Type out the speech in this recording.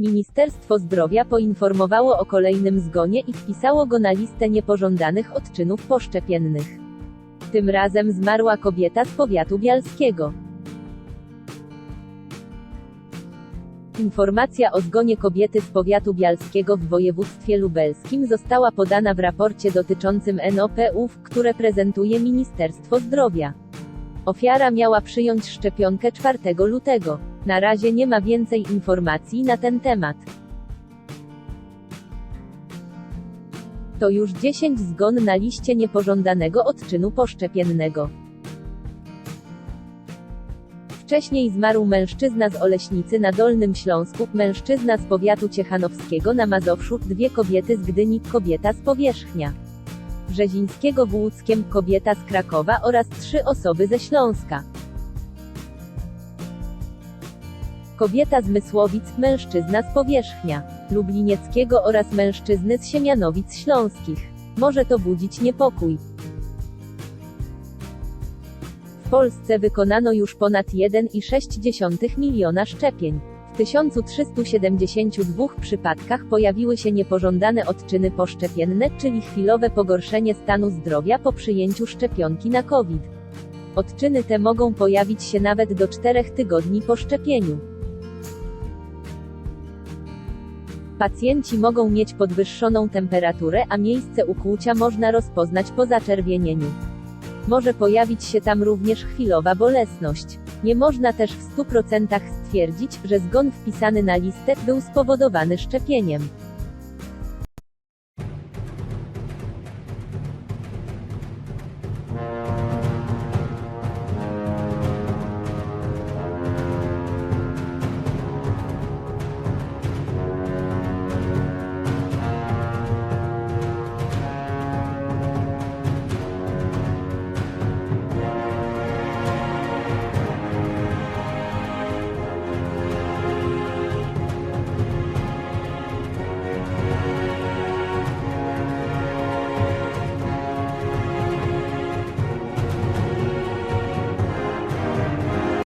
Ministerstwo Zdrowia poinformowało o kolejnym zgonie i wpisało go na listę niepożądanych odczynów poszczepiennych. Tym razem zmarła kobieta z powiatu bialskiego. Informacja o zgonie kobiety z powiatu bialskiego w województwie lubelskim została podana w raporcie dotyczącym NOP-ów, które prezentuje Ministerstwo Zdrowia. Ofiara miała przyjąć szczepionkę 4 lutego. Na razie nie ma więcej informacji na ten temat. To już 10 zgon na liście niepożądanego odczynu poszczepiennego. Wcześniej zmarł mężczyzna z Oleśnicy na Dolnym Śląsku, mężczyzna z powiatu ciechanowskiego na Mazowszu, dwie kobiety z Gdyni, kobieta z Powierzchnia. Brzezińskiego w Łódzkiem, kobieta z Krakowa oraz trzy osoby ze Śląska. Kobieta z Mysłowic, mężczyzna z Powierzchnia, Lublinieckiego oraz mężczyzny z Siemianowic Śląskich. Może to budzić niepokój. W Polsce wykonano już ponad 1,6 miliona szczepień. W 1372 przypadkach pojawiły się niepożądane odczyny poszczepienne, czyli chwilowe pogorszenie stanu zdrowia po przyjęciu szczepionki na COVID. Odczyny te mogą pojawić się nawet do 4 tygodni po szczepieniu. Pacjenci mogą mieć podwyższoną temperaturę, a miejsce ukłucia można rozpoznać po zaczerwienieniu. Może pojawić się tam również chwilowa bolesność. Nie można też w 100% stwierdzić, że zgon wpisany na listę był spowodowany szczepieniem.